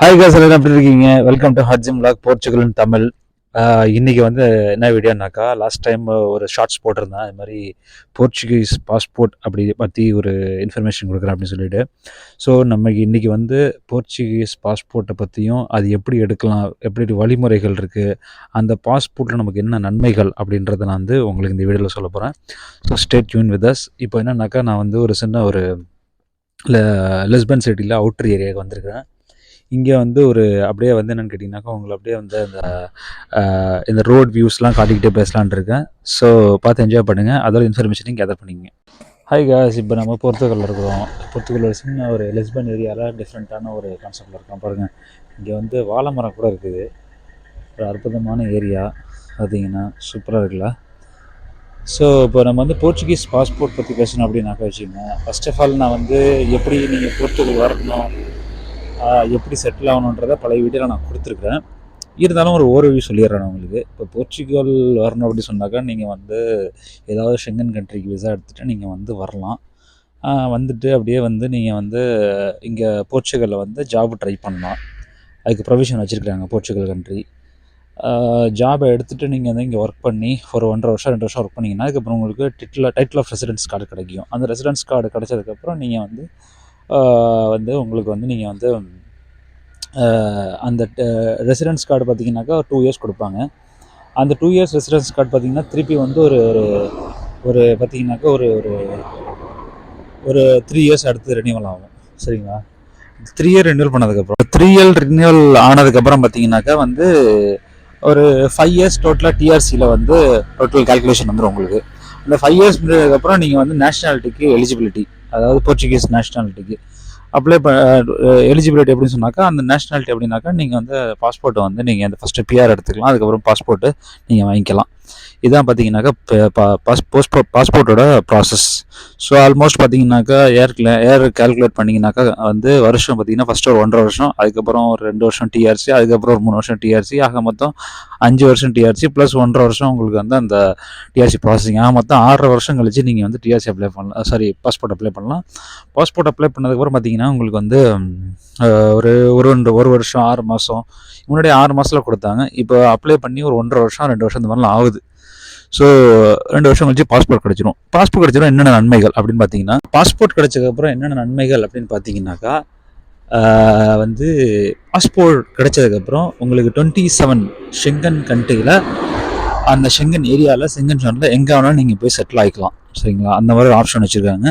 Hi cos எல்லாரும் எப்படி இருக்கீங்க? வெல்கம் டு ஹர்ஜிம் லாக் போர்ச்சுகலின் தமிழ் இன்றைக்கி இன்னைக்கு வந்து என்ன வீடியோனாக்கா லாஸ்ட் டைம் ஒரு ஷார்ட்ஸ் போட்டிருந்தேன். அது மாதிரி போர்ச்சுகீஸ் பாஸ்போர்ட் அப்படி பற்றி ஒரு இன்ஃபர்மேஷன் கொடுக்குறேன் அப்படின்னு சொல்லிட்டு. ஸோ நமக்கு இன்னைக்கு வந்து போர்ச்சுகீஸ் பாஸ்போர்ட்டை பற்றியும் அது எப்படி எடுக்கலாம் எப்படி வழிமுறைகள் இருக்குது அந்த பாஸ்போர்ட்டில் நமக்கு என்ன நன்மைகள் அப்படின்றத நான் வந்து உங்களுக்கு இந்த வீடியோவில் சொல்ல போகிறேன் ஸோ ஸ்டேட் யூன் வித் அஸ் இப்போ என்னன்னாக்கா நான் வந்து ஒரு சின்ன ஒரு லெஸ்பன் சிட்டியில் அவுட்டர் ஏரியாவுக்கு வந்திருக்கிறேன். இங்கே வந்து ஒரு அப்படியே வந்து என்னென்னு கேட்டிங்கனாக்கா உங்களை அப்படியே வந்து அந்த இந்த ரோட் வியூஸ்லாம் காட்டிக்கிட்டே பேசலான் இருக்கேன். ஸோ பார்த்து என்ஜாய் பண்ணுங்கள் அதோட இன்ஃபர்மேஷனையும் கேதர் பண்ணிங்க ஹாய் காஸ் இப்போ நம்ம போர்த்துகலில் இருக்கிறோம். போர்த்துகல் ஒரு சின்ன ஒரு லெஸ்பன் ஏரியாவில் டிஃப்ரெண்ட்டான ஒரு கான்செப்டில் இருக்கோம். பாருங்கள் இங்கே வந்து வாழை மரம் கூட இருக்குது. ஒரு அற்புதமான ஏரியா பார்த்தீங்கன்னா சூப்பராக இருக்குல்ல. ஸோ இப்போ நம்ம வந்து போர்ச்சுகீஸ் பாஸ்போர்ட் பற்றி பேசணும் அப்படின்னாக்கா வச்சுக்கோங்க. ஃபர்ஸ்ட் ஆஃப் ஆல் நான் வந்து எப்படி நீங்கள் போர்த்துகல் வரணும்? எப்படி செட்டில் ஆகணுன்றதை பழைய வீடியோவில் நான் கொடுத்துருக்குறேன். இருந்தாலும் ஒரு ஓரவியூ சொல்லிடுறேன் நான் உங்களுக்கு. இப்போ போர்ச்சுகல் வரணும் அப்படி சொன்னாக்கா நீங்கள் வந்து ஏதாவது ஷெங்கன் கண்ட்ரிக்கு விசா எடுத்துகிட்டு நீங்கள் வந்து வரலாம். வந்துட்டு அப்படியே வந்து நீங்கள் வந்து இங்கே போர்ச்சுகலில் வந்து ஜாப் ட்ரை பண்ணலாம். அதுக்கு ப்ரொவிஷன் வச்சுருக்குறாங்க போர்ச்சுகல் கண்ட்ரி ஜாபை எடுத்துகிட்டு நீங்கள் வந்து இங்கே ஒர்க் பண்ணி ஒரு ஒன்றரை வருஷம் ரெண்டு வருஷம் ஒர்க் பண்ணிங்கன்னா அதுக்கப்புறம் உங்களுக்கு title title of residence card கிடைக்கும். அந்த ரெசிடென்ஸ் கார்டு கிடைச்சதுக்கப்புறம் நீங்கள் வந்து வந்து உங்களுக்கு வந்து நீங்கள் வந்து அந்த ரெசிடென்ஸ் கார்டு பார்த்தீங்கன்னாக்கா டூ இயர்ஸ் கொடுப்பாங்க. அந்த டூ இயர்ஸ் ரெசிடென்ஸ் கார்டு பார்த்தீங்கன்னா திருப்பி வந்து ஒரு ஒரு ஒரு பார்த்தீங்கன்னாக்கா ஒரு ஒரு ஒரு த்ரீ இயர்ஸ் அடுத்து ரெனியூவல் ஆகும். சரிங்களா? த்ரீ இயர் ரினியூவல் பண்ணதுக்கப்புறம். த்ரீ இயர் ரினியூவல் ஆனதுக்கப்புறம் பார்த்தீங்கன்னாக்கா வந்து ஒரு ஃபைவ் இயர்ஸ் டோட்டலாக டிஆர்சியில் வந்து டோட்டல் கால்குலேஷன் வந்துடும் உங்களுக்கு. அந்த ஃபைவ் இயர்ஸ் முடிஞ்சதுக்கப்புறம் நீங்கள் வந்து நேஷ்னாலிட்டிக்கு எலிஜிபிலிட்டி அதாவது போர்ச்சுகீஸ் நேஷ்னாலிட்டிக்கு அப்ளை ப எலிஜிபிலிட்டி எப்படின்னு சொன்னாக்கா அந்த நேஷ்னாலிட்டி அப்படின்னாக்கா நீங்கள் வந்து பாஸ்போர்ட்டை வந்து நீங்கள் அந்த ஃபஸ்ட்டு பிஆர் எடுத்துக்கலாம். அதுக்கப்புறம் பாஸ்போர்ட்டு நீங்கள் வாங்கிக்கலாம். இதான் பார்த்தீங்கன்னாக்கா பாஸ்போர்ட் பாஸ்போர்ட்டோட ப்ராசஸ் ஸோ ஆல்மோஸ்ட் பார்த்தீங்கன்னாக்கா ஏர் ஏர் கால்குலேட் பண்ணிங்கனாக்கா வந்து வருஷம் பார்த்தீங்கன்னா ஃபஸ்ட்டு ஒரு ஒன்றரை வருஷம் அதுக்கப்புறம் ஒரு ரெண்டு வருஷம் டிஆர்சி அதுக்கப்புறம் ஒரு மூணு வருஷம் டிஆர்சி ஆக மொத்தம் அஞ்சு வருஷம் டிஆர்சி ப்ளஸ் ஒன்றரை வருஷம் உங்களுக்கு வந்து அந்த டிஆர்சி ப்ராசஸிங் ஆக மொத்தம் ஆறரை வருஷம் கழிச்சு நீங்கள் வந்து டிஆர்சி அப்ளை பண்ணலாம் சாரி பாஸ்போர்ட் அப்ளை பண்ணலாம். பாஸ்போர்ட் அப்ளை பண்ணதுக்கப்புறம் பார்த்தீங்கன்னா உங்களுக்கு வந்து ஒரு ஒரு ரெண்டு ஒரு வருஷம் ஆறு மாதம் முன்னாடி ஆறு மாதத்தில் கொடுத்தாங்க. இப்போ அப்ளை பண்ணி ஒரு ஒன்றரை வருஷம் ரெண்டு வருஷம் இந்த மாதிரிலாம் ஆகுது. ஸோ ரெண்டு வருஷம் கழிச்சு பாஸ்போர்ட் கிடச்சிரும். பாஸ்போர்ட் கிடச்சிரும் என்னென்ன நன்மைகள் அப்படின்னு பார்த்தீங்கன்னா பாஸ்போர்ட் கிடைச்சதுக்கப்புறம் என்னென்ன நன்மைகள் அப்படின்னு பார்த்தீங்கன்னாக்கா வந்து பாஸ்போர்ட் கிடைச்சதுக்கப்புறம் உங்களுக்கு டுவெண்ட்டி செவன் ஷெங்கன் கண்ட்ரியில் அந்த ஷெங்கன் ஏரியாவில் செங்கன் சொன்னதில் எங்கே வேணாலும் நீங்கள் போய் செட்டில் ஆகிக்கலாம் சரிங்களா? அந்த மாதிரி ஆப்ஷன் வச்சுருக்காங்க.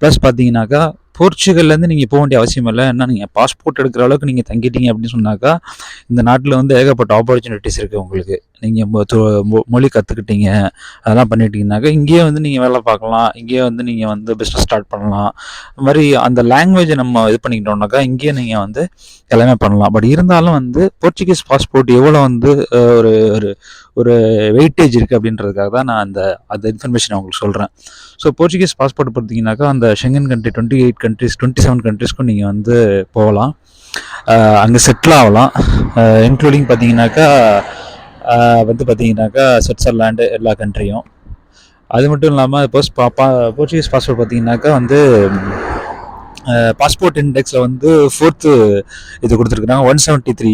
ப்ளஸ் பார்த்தீங்கன்னாக்கா போர்ச்சுகல்லேருந்து நீங்கள் போக வேண்டிய அவசியம் இல்லை. ஏன்னா நீங்கள் பாஸ்போர்ட் எடுக்கிற அளவுக்கு நீங்கள் தங்கிட்டீங்க அப்படின்னு சொன்னாக்கா இந்த நாட்டில் வந்து ஏகப்பட்ட ஆப்பர்ச்சுனிட்டிஸ் இருக்குது உங்களுக்கு. நீங்கள் மொழி கற்றுக்கிட்டீங்க அதெல்லாம் பண்ணிட்டீங்கன்னாக்கா இங்கேயே வந்து நீங்கள் வேலை பார்க்கலாம். இங்கேயே வந்து நீங்கள் வந்து பிஸ்னஸ் ஸ்டார்ட் பண்ணலாம். இந்த மாதிரி அந்த லாங்குவேஜை நம்ம இது பண்ணிக்கிட்டோம்னாக்கா இங்கேயே நீங்கள் வந்து எல்லாமே பண்ணலாம். பட் இருந்தாலும் வந்து போர்ச்சுகீஸ் பாஸ்போர்ட் எவ்வளோ வந்து ஒரு ஒரு ஒரு வெயிட்டேஜ் இருக்குது அப்படின்றதுக்காக தான் நான் அந்த அந்த இன்ஃபர்மேஷன் உங்களுக்கு சொல்கிறேன் ஸோ போர்ச்சுகீஸ் பாஸ்போர்ட் பார்த்தீங்கன்னாக்கா அந்த Schengen country twenty eight countries twenty seven கண்ட்ரிஸ்க்கும் நீங்கள் வந்து போகலாம். அங்கே செட்டில் ஆகலாம். இன்க்ளூடிங் பார்த்தீங்கன்னாக்கா வந்து பார்த்தீங்கன்னாக்கா சுவிட்சர்லாண்டு எல்லா கண்ட்ரியும் அது மட்டும் இல்லாமல் போஸ்ட் பா போர்ச்சுகீஸ் பாஸ்போர்ட் பார்த்தீங்கன்னாக்கா வந்து பாஸ்போர்ட் இண்டெக்ஸில் வந்து ஃபோர்த்து இது கொடுத்துருக்குறாங்க. ஒன் செவன்ட்டி த்ரீ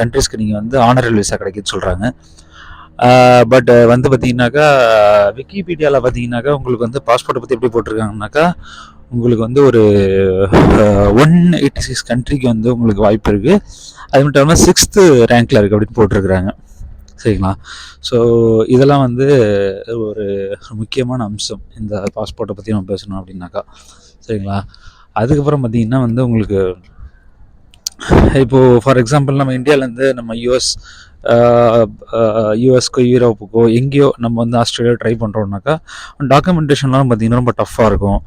கண்ட்ரிஸ்க்கு நீங்கள் வந்து ஆனரல் விசா கிடைக்குன்னு சொல்கிறாங்க பட் வந்து பார்த்தீங்கன்னாக்கா விக்கிபீடியாவில் பார்த்தீங்கன்னாக்கா உங்களுக்கு வந்து பாஸ்போர்ட்டை பற்றி எப்படி போட்டிருக்காங்கனாக்கா உங்களுக்கு வந்து ஒரு ஒன் எயிட்டி சிக்ஸ் கண்ட்ரிக்கு வந்து உங்களுக்கு வாய்ப்பு இருக்குது அது மட்டும் இல்லாமல் சிக்ஸ்த்து ரேங்க்கில் இருக்குது அப்படின்னு போட்டிருக்கிறாங்க. சரிங்களா? ஸோ இதெல்லாம் வந்து ஒரு முக்கியமான அம்சம். இந்த பாஸ்போர்ட்டை பற்றி நம்ம பேசணும் அப்படின்னாக்கா. சரிங்களா? அதுக்கப்புறம் பார்த்தீங்கன்னா வந்து உங்களுக்கு இப்போது ஃபார் எக்ஸாம்பிள் நம்ம இந்தியாவிலேருந்து நம்ம யூஎஸ் யூஎஸ்க்கோ யூரோப்புக்கோ எங்கேயோ நம்ம வந்து ஆஸ்திரேலியா ட்ரை பண்ணுறோம்னாக்கா டாக்குமெண்டேஷன்லாம் பார்த்தீங்கன்னா ரொம்ப டஃப்பாக இருக்கும்.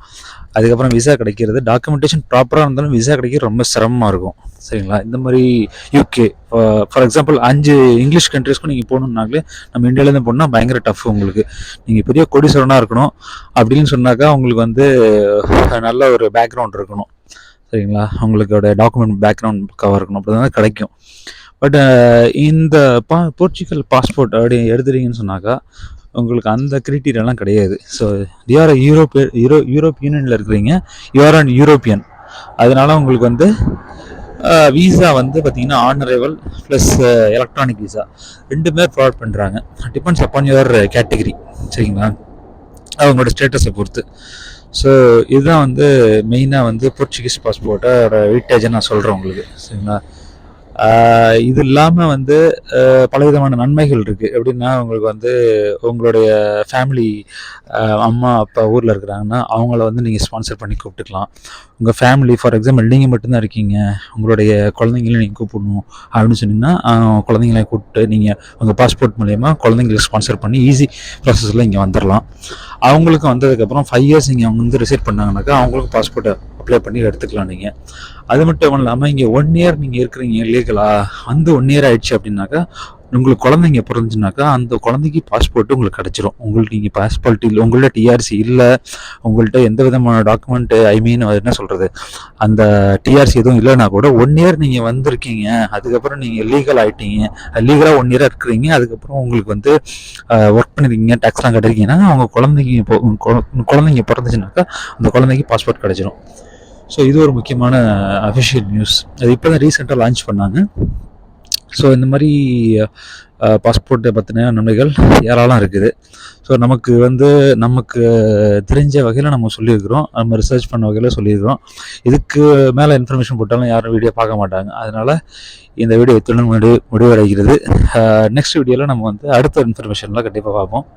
அதுக்கப்புறம் விசா கிடைக்கிறது டாக்குமெண்டேஷன் ப்ராப்பராக இருந்தாலும் விசா கிடைக்கிறது ரொம்ப சிரமமாக இருக்கும். சரிங்களா? இந்த மாதிரி யூகே ஃபார் எக்ஸாம்பிள் அஞ்சு இங்கிலீஷ் கண்ட்ரீஸ்க்கும் நீங்கள் போகணுன்னாங்களே நம்ம இந்தியாவிலேருந்து போனால் பயங்கர டஃப் உங்களுக்கு. நீங்கள் பெரிய கொடிசரனாக இருக்கணும் அப்படின்னு சொன்னாக்கா உங்களுக்கு வந்து நல்ல ஒரு பேக்ரவுண்ட் இருக்கணும். சரிங்களா? உங்களுக்கோட டாக்குமெண்ட் பேக்ரவுண்ட் கவர் இருக்கணும். அப்படி தான் கிடைக்கும். பட் uh, இந்த பா போர்ச்சுகல் பாஸ்போர்ட் அப்படி எடுத்துட்டீங்கன்னு சொன்னாக்கா உங்களுக்கு அந்த கிரிட்டீரியாலாம் கிடையாது. So you're Europe euro Europe யூனியனில் இருக்கிறீங்க. யூஆர் அண்ட் யூரோப்பியன் அதனால உங்களுக்கு வந்து uh, விசா வந்து பார்த்தீங்கன்னா ஆன் ப்ளஸ் எலக்ட்ரானிக் விசா ரெண்டுமே ப்ரொவைட் பண்ணுறாங்க டிபெண்ட்ஸ் அப்பான் யுவர் கேட்டகரி சரிங்களா? அவங்களோட ஸ்டேட்டஸை பொறுத்து. ஸோ இதுதான் வந்து மெயினாக வந்து போர்ச்சுகீஸ் பாஸ்போர்ட்டோட வெயிட்டேஜை நான் சொல்கிறேன் உங்களுக்கு. சரிங்களா? இது இல்லாமல் வந்து பலவிதமான நன்மைகள் இருக்குது எப்படின்னா உங்களுக்கு வந்து உங்களுடைய ஃபேமிலி அம்மா அப்பா ஊரில் இருக்கிறாங்கன்னா அவங்கள வந்து நீங்கள் ஸ்பான்சர் பண்ணி கூப்பிட்டுக்கலாம். உங்கள் ஃபேமிலி ஃபார் எக்ஸாம்பிள் நீங்கள் மட்டும்தான் இருக்கீங்க. உங்களுடைய குழந்தைங்களையும் நீங்கள் கூப்பிடணும் அப்படின்னு சொன்னீங்கன்னா குழந்தைங்களையும் கூப்பிட்டு நீங்கள் உங்கள் பாஸ்போர்ட் மூலயமா குழந்தைங்களுக்கு ஸ்பான்சர் பண்ணி ஈஸி ப்ராசஸில் இங்கே வந்துடலாம் அவங்களுக்கு வந்ததுக்கப்புறம் ஃபைவ் இயர்ஸ் இங்கே அவங்க வந்து ரிசைட் பண்ணாங்கனாக்கா அவங்களுக்கும் பாஸ்போர்ட்டை அப்ளை பண்ணி எடுத்துக்கலாம் நீங்கள் அது மட்டும் இல்லாமல் இங்கே ஒன் இயர் நீங்கள் இருக்கிறீங்க லீகலா வந்து ஒன் இயர் ஆயிடுச்சு அப்படின்னாக்கா உங்களுக்கு குழந்தைங்க பிறந்துச்சுனாக்கா அந்த குழந்தைக்கு பாஸ்போர்ட் உங்களுக்கு கிடச்சிரும். உங்களுக்கு நீங்கள் பாஸ்போர்ட் இல்லை உங்கள்ட்ட டிஆர்சி இல்லை உங்கள்கிட்ட எந்த விதமான டாக்குமெண்ட்டு ஐ மீன் என்ன சொல்கிறது அந்த டிஆர்சி எதுவும் இல்லைன்னா கூட ஒன் இயர் நீங்கள் வந்திருக்கீங்க அதுக்கப்புறம் நீங்கள் லீகல் ஆகிட்டீங்க லீகலாக ஒன் இயராக இருக்கிறீங்க அதுக்கப்புறம் உங்களுக்கு வந்து ஒர்க் பண்ணிருக்கீங்க டேக்ஸ்லாம் கட்டிருக்கீங்கன்னா அவங்க குழந்தைங்க குழந்தைங்க பிறந்துச்சுனாக்கா அந்த குழந்தைக்கு பாஸ்போர்ட் கிடச்சிரும். ஸோ இது ஒரு முக்கியமான uh, அஃபிஷியல் நியூஸ் அது இப்போ தான் ரீசெண்டாக லான்ச் பண்ணாங்க. ஸோ இந்த மாதிரி uh, uh, பாஸ்போர்ட்டை பற்றின நன்மைகள் ஏராளம் இருக்குது. ஸோ நமக்கு வந்து நமக்கு தெரிஞ்ச வகையில் நம்ம சொல்லியிருக்கிறோம். நம்ம ரிசர்ச் பண்ண வகையில் சொல்லியிருக்கிறோம். இதுக்கு மேலே இன்ஃபர்மேஷன் போட்டாலும் யாரும் வீடியோ பார்க்க மாட்டாங்க. அதனால் இந்த வீடியோ இத்துடன் முடி முடிவடைகிறது. நெக்ஸ்ட் வீடியோவில் நம்ம வந்து அடுத்த இன்ஃபர்மேஷன்லாம் கண்டிப்பாக பார்ப்போம்.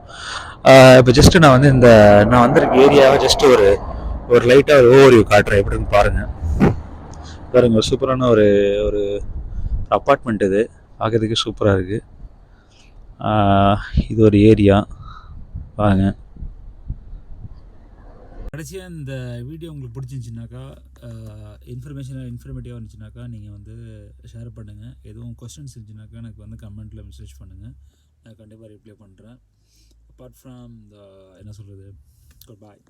இப்போ ஜஸ்ட்டு நான் வந்து இந்த நான் வந்திருக்க ஏரியாவை ஜஸ்ட்டு ஒரு ஒரு லைட்டாக ஒரு ஓவர்வியூ காட்டுறேன். எப்படின்னு பாருங்கள் பாருங்க ஒரு சூப்பரான ஒரு ஒரு அப்பார்ட்மெண்ட் இது. பார்க்கறதுக்கு சூப்பராக இருக்குது இது ஒரு ஏரியா வாங்க. கடைசியாக இந்த வீடியோ உங்களுக்கு பிடிச்சிருந்துச்சின்னாக்கா இன்ஃபர்மேஷனாக இன்ஃபர்மேட்டிவாக இருந்துச்சுனாக்கா நீங்கள் வந்து ஷேர் பண்ணுங்கள் எதுவும் கொஸ்டின்ஸ் இருந்துச்சுனாக்கா எனக்கு வந்து கமெண்ட்டில் மெசேஜ் பண்ணுங்கள் நான் கண்டிப்பாக ரிப்ளை பண்ணுறேன் அப்பார்ட் ஃப்ரம் த என்ன சொல்கிறது குட் பாய்